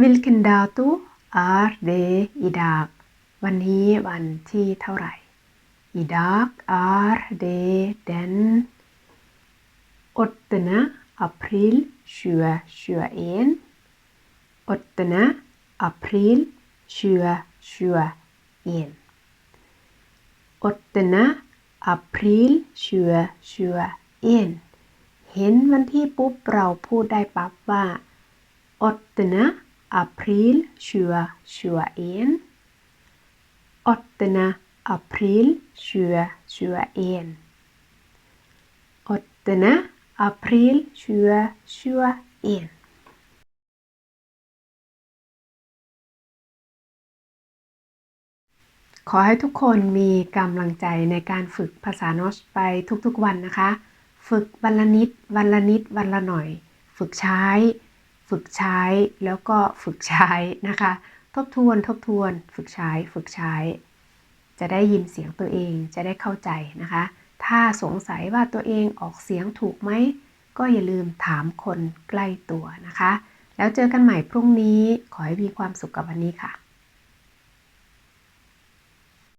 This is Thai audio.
Vilken dato är det idag วันนี้วันที่เท่าไหร่ Idag är det den 8 april 2021 8 april 2021 8 april 2021เห็นวันที่ปุ๊บเราพูดได้ปั๊บว่า 8 april 2021 8 april 2021 8 april 2021ขอให้ทุกคนมีกำลังใจในการฝึกภาษาโนอชไปทุกๆวันนะคะ ฝึกวันละนิดวันละนิดวันละหน่อย ฝึกใช้ ฝึกใช้แล้วก็ฝึกใช้นะคะ ทบทวนทบทวน ฝึกใช้ฝึกใช้ จะได้ยินเสียงตัวเองจะได้เข้าใจนะคะ ถ้าสงสัยว่าตัวเองออกเสียงถูกไหม ก็อย่าลืมถามคนใกล้ตัวนะคะ แล้วเจอกันใหม่พรุ่งนี้ขอให้มีความสุขกับวันนี้ค่ะ